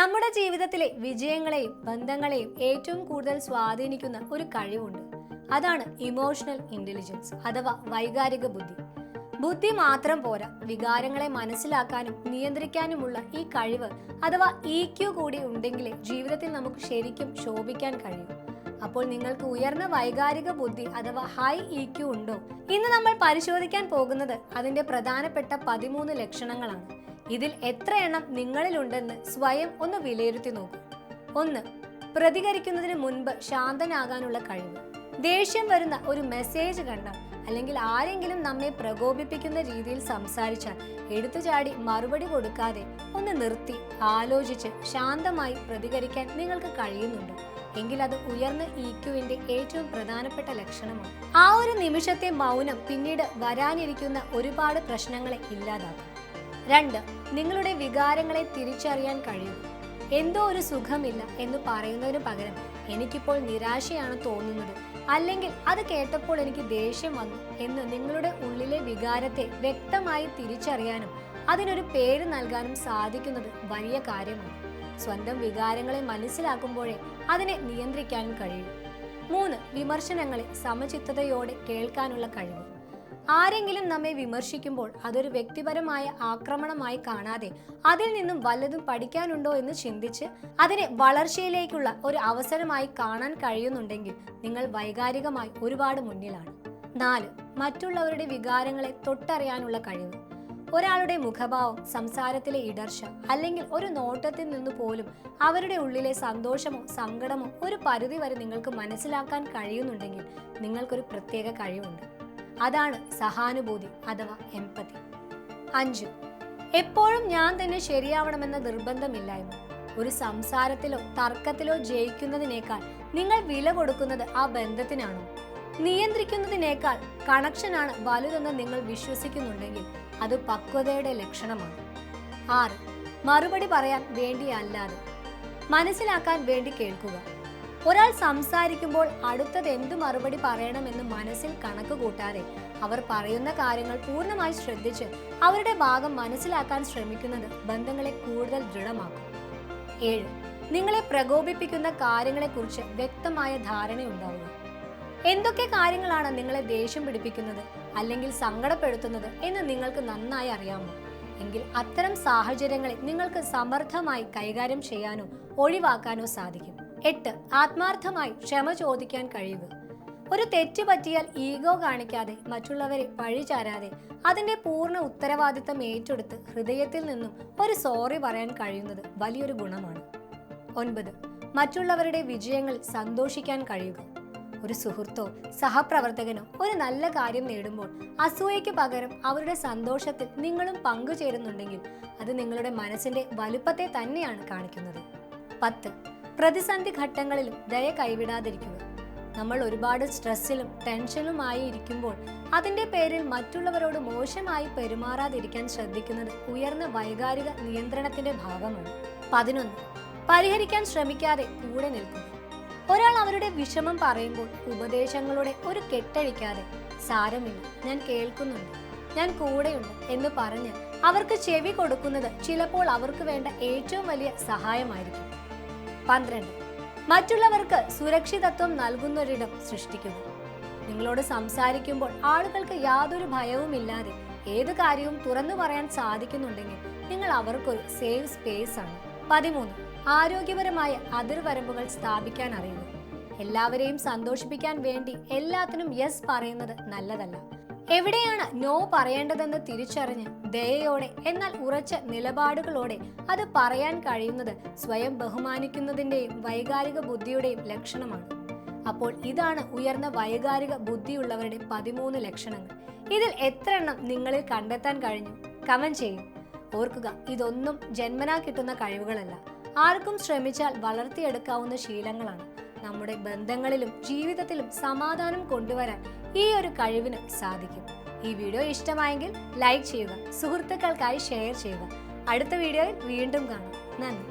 നമ്മുടെ ജീവിതത്തിലെ വിജയങ്ങളെയും ബന്ധങ്ങളെയും ഏറ്റവും കൂടുതൽ സ്വാധീനിക്കുന്ന ഒരു കഴിവുണ്ട്. അതാണ് ഇമോഷണൽ ഇന്റലിജൻസ് അഥവാ വൈകാരിക ബുദ്ധി. ബുദ്ധി മാത്രം പോരാ വികാരങ്ങളെ മനസ്സിലാക്കാനും നിയന്ത്രിക്കാനുമുള്ള ഈ കഴിവ് അഥവാ ഇ ക്യു കൂടി ഉണ്ടെങ്കിൽ ജീവിതത്തിൽ നമുക്ക് ശരിക്കും ശോഭിക്കാൻ കഴിയും. അപ്പോൾ നിങ്ങൾക്ക് ഉയർന്ന വൈകാരിക ബുദ്ധി അഥവാ ഹൈ ഇ ക്യു ഉണ്ടോ? ഇന്ന് നമ്മൾ പരിശോധിക്കാൻ പോകുന്നത് അതിന്റെ പ്രധാനപ്പെട്ട പതിമൂന്ന് ലക്ഷണങ്ങളാണ്. ഇതിൽ എത്ര എണ്ണം നിങ്ങളിലുണ്ടെന്ന് സ്വയം ഒന്ന് വിലയിരുത്തി നോക്കൂ. ഒന്ന് പ്രതികരിക്കുന്നതിന് മുൻപ് ശാന്തനാകാനുള്ള കഴിവ്. ദേഷ്യം വരുന്ന ഒരു മെസ്സേജ് കണ്ടാൽ അല്ലെങ്കിൽ ആരെങ്കിലും നമ്മെ പ്രകോപിപ്പിക്കുന്ന രീതിയിൽ സംസാരിച്ചാൽ എടുത്തുചാടി മറുപടി കൊടുക്കാതെ ഒന്ന് നിർത്തി ആലോചിച്ച് ശാന്തമായി പ്രതികരിക്കാൻ നിങ്ങൾക്ക് കഴിയുന്നുണ്ട്? എങ്കിൽ അത് ഉയർന്ന ഇക്യുവിന്റെ ഏറ്റവും പ്രധാനപ്പെട്ട ലക്ഷണമാണ്. ആ ഒരു നിമിഷത്തെ മൗനം പിന്നീട് വരാനിരിക്കുന്ന ഒരുപാട് പ്രശ്നങ്ങളെ ഇല്ലാതാക്കും. രണ്ട് നിങ്ങളുടെ വികാരങ്ങളെ തിരിച്ചറിയാൻ കഴിയും. എന്തോ ഒരു സുഖമില്ല എന്ന് പറയുന്നതിന് പകരം എനിക്കിപ്പോൾ നിരാശയാണ് തോന്നുന്നത്. അല്ലെങ്കിൽ അത് കേട്ടപ്പോൾ എനിക്ക് ദേഷ്യം വന്നു എന്ന് നിങ്ങളുടെ ഉള്ളിലെ വികാരത്തെ വ്യക്തമായി തിരിച്ചറിയാനും അതിനൊരു പേര് നൽകാനും സാധിക്കുന്നത് വലിയ കാര്യമാണ്. സ്വന്തം വികാരങ്ങളെ മനസ്സിലാക്കുമ്പോഴേ അതിനെ നിയന്ത്രിക്കാനും കഴിയും. മൂന്ന് വിമർശനങ്ങളെ സമചിത്തതയോടെ കേൾക്കാനുള്ള കഴിവ്. ആരെങ്കിലും നമ്മെ വിമർശിക്കുമ്പോൾ അതൊരു വ്യക്തിപരമായ ആക്രമണമായി കാണാതെ അതിൽ നിന്നും വല്ലതും പഠിക്കാനുണ്ടോ എന്ന് ചിന്തിച്ച് അതിനെ വളർച്ചയിലേക്കുള്ള ഒരു അവസരമായി കാണാൻ കഴിയുന്നുണ്ടെങ്കിൽ നിങ്ങൾ വൈകാരികമായി ഒരുപാട് മുന്നിലാണ്. നാല് മറ്റുള്ളവരുടെ വികാരങ്ങളെ തൊട്ടറിയാനുള്ള കഴിവ്. ഒരാളുടെ മുഖഭാവം സംസാരത്തിലെ ഇടർച്ച അല്ലെങ്കിൽ ഒരു നോട്ടത്തിൽ നിന്ന് പോലും അവരുടെ ഉള്ളിലെ സന്തോഷമോ സങ്കടമോ ഒരു പരിധി വരെ നിങ്ങൾക്ക് മനസ്സിലാക്കാൻ കഴിയുന്നുണ്ടെങ്കിൽ നിങ്ങൾക്കൊരു പ്രത്യേക കഴിവുണ്ട്. അതാണ് സഹാനുഭൂതി അഥവാ എംപതി അഞ്ച് എപ്പോഴും ഞാൻ തന്നെ ശരിയാവണമെന്ന നിർബന്ധമില്ലായ്മ. ഒരു സംസാരത്തിലോ തർക്കത്തിലോ ജയിക്കുന്നതിനേക്കാൾ നിങ്ങൾ വില കൊടുക്കുന്നത് ആ ബന്ധത്തിനാണോ? നിയന്ത്രിക്കുന്നതിനേക്കാൾ കണക്ഷനാണ് വലുതെന്ന് നിങ്ങൾ വിശ്വസിക്കുന്നുണ്ടെങ്കിൽ അത് പക്വതയുടെ ലക്ഷണമാണ്. ആറ് മറുപടി പറയാൻ വേണ്ടിയല്ലാതെ മനസ്സിലാക്കാൻ വേണ്ടി കേൾക്കുക. ഒരാൾ സംസാരിക്കുമ്പോൾ അടുത്തത് എന്തു മറുപടി പറയണമെന്ന് മനസ്സിൽ കണക്ക് കൂട്ടാതെ അവർ പറയുന്ന കാര്യങ്ങൾ പൂർണമായി ശ്രദ്ധിച്ച് അവരുടെ ഭാഗം മനസ്സിലാക്കാൻ ശ്രമിക്കുന്നത് ബന്ധങ്ങളെ കൂടുതൽ ദൃഢമാക്കും. ഏഴ് നിങ്ങളെ പ്രകോപിപ്പിക്കുന്ന കാര്യങ്ങളെക്കുറിച്ച് വ്യക്തമായ ധാരണയുണ്ടാവുക. എന്തൊക്കെ കാര്യങ്ങളാണ് നിങ്ങളെ ദേഷ്യം പിടിപ്പിക്കുന്നത് അല്ലെങ്കിൽ സങ്കടപ്പെടുത്തുന്നത് എന്ന് നിങ്ങൾക്ക് നന്നായി അറിയാമോ? എങ്കിൽ അത്തരം സാഹചര്യങ്ങളെ നിങ്ങൾക്ക് സമർത്ഥമായി കൈകാര്യം ചെയ്യാനോ ഒഴിവാക്കാനോ സാധിക്കും. എട്ട് ആത്മാർത്ഥമായി ക്ഷമ ചോദിക്കാൻ കഴിയുക ഒരു തെറ്റ് പറ്റിയാൽ ഈഗോ കാണിക്കാതെ മറ്റുള്ളവരെ പഴിചാരാതെ അതിന്റെ പൂർണ ഉത്തരവാദിത്തം ഏറ്റെടുത്ത് ഹൃദയത്തിൽ നിന്നും ഒരു സോറി പറയാൻ കഴിയുന്നത് വലിയൊരു ഗുണമാണ്. ഒൻപത് മറ്റുള്ളവരുടെ വിജയങ്ങൾ സന്തോഷിക്കാൻ കഴിയുക. ഒരു സുഹൃത്തോ സഹപ്രവർത്തകനോ ഒരു നല്ല കാര്യം നേടുമ്പോൾ അസൂയയ്ക്ക് പകരം അവരുടെ സന്തോഷത്തിൽ നിങ്ങളും പങ്കുചേരുന്നുണ്ടെങ്കിൽ അത് നിങ്ങളുടെ മനസ്സിന്റെ വലുപ്പത്തെ തന്നെയാണ് കാണിക്കുന്നത്. പത്ത് പ്രതിസന്ധി ഘട്ടങ്ങളിലും ദയ കൈവിടാതിരിക്കുക. നമ്മൾ ഒരുപാട് സ്ട്രെസ്സിലും ടെൻഷനുമായി ഇരിക്കുമ്പോൾ അതിന്റെ പേരിൽ മറ്റുള്ളവരോട് മോശമായി പെരുമാറാതിരിക്കാൻ ശ്രദ്ധിക്കുന്നത് ഉയർന്ന വൈകാരിക നിയന്ത്രണത്തിന്റെ ഭാഗമാണ്. പതിനൊന്ന് പരിഹരിക്കാൻ ശ്രമിക്കാതെ കൂടെ നിൽക്കുക. ഒരാൾ അവരുടെ വിഷമം പറയുമ്പോൾ ഉപദേശങ്ങളുടെ ഒരു കെട്ടഴിക്കാതെ സാരമില്ല ഞാൻ കേൾക്കുന്നുണ്ട് ഞാൻ കൂടെയുണ്ട് എന്ന് പറഞ്ഞ് അവർക്ക് ചെവി കൊടുക്കുന്നത് ചിലപ്പോൾ അവർക്ക് വേണ്ട ഏറ്റവും വലിയ സഹായമായിരിക്കും. പന്ത്രണ്ട്. മറ്റുള്ളവർക്ക് സുരക്ഷിതത്വം നൽകുന്നൊരിടം സൃഷ്ടിക്കുക നിങ്ങളോട് സംസാരിക്കുമ്പോൾ ആളുകൾക്ക് യാതൊരു ഭയവുമില്ലാതെ ഏത് കാര്യവും തുറന്നു പറയാൻ സാധിക്കുന്നുണ്ടെങ്കിൽ നിങ്ങൾ അവർക്കൊരു സേഫ് സ്പേസ് ആണ്. പതിമൂന്ന്. ആരോഗ്യപരമായ അതിർവരമ്പുകൾ സ്ഥാപിക്കാൻ അറിയുക എല്ലാവരെയും സന്തോഷിപ്പിക്കാൻ വേണ്ടി എല്ലാത്തിനും യെസ് പറയുന്നത് നല്ലതല്ല. എവിടെയാണ് നോ പറയേണ്ടതെന്ന് തിരിച്ചറിഞ്ഞ് ദയയോടെ എന്നാൽ ഉറച്ച നിലപാടുകളോടെ അത് പറയാൻ കഴിയുന്നത് സ്വയം ബഹുമാനിക്കുന്നതിന്റെയും വൈകാരിക ബുദ്ധിയുടെയും ലക്ഷണമാണ്. അപ്പോൾ ഇതാണ് ഉയർന്ന വൈകാരിക ബുദ്ധിയുള്ളവരുടെ പതിമൂന്ന് ലക്ഷണങ്ങൾ. ഇതിൽ എത്ര എണ്ണം നിങ്ങളിൽ കണ്ടെത്താൻ കഴിഞ്ഞു? കമന്റ് ചെയ്യും. ഓർക്കുക ഇതൊന്നും ജന്മനാ കിട്ടുന്ന കഴിവുകളല്ല. ആർക്കും ശ്രമിച്ചാൽ വളർത്തിയെടുക്കാവുന്ന ശീലങ്ങളാണ്. നമ്മുടെ ബന്ധങ്ങളിലും ജീവിതത്തിലും സമാധാനം കൊണ്ടുവരാൻ ഈ ഒരു കഴിവിന് സാധിക്കും. ഈ വീഡിയോ ഇഷ്ടമായെങ്കിൽ ലൈക്ക് ചെയ്യുക സുഹൃത്തുക്കൾക്കായി ഷെയർ ചെയ്യുക. അടുത്ത വീഡിയോയിൽ വീണ്ടും കാണാം. നന്ദി.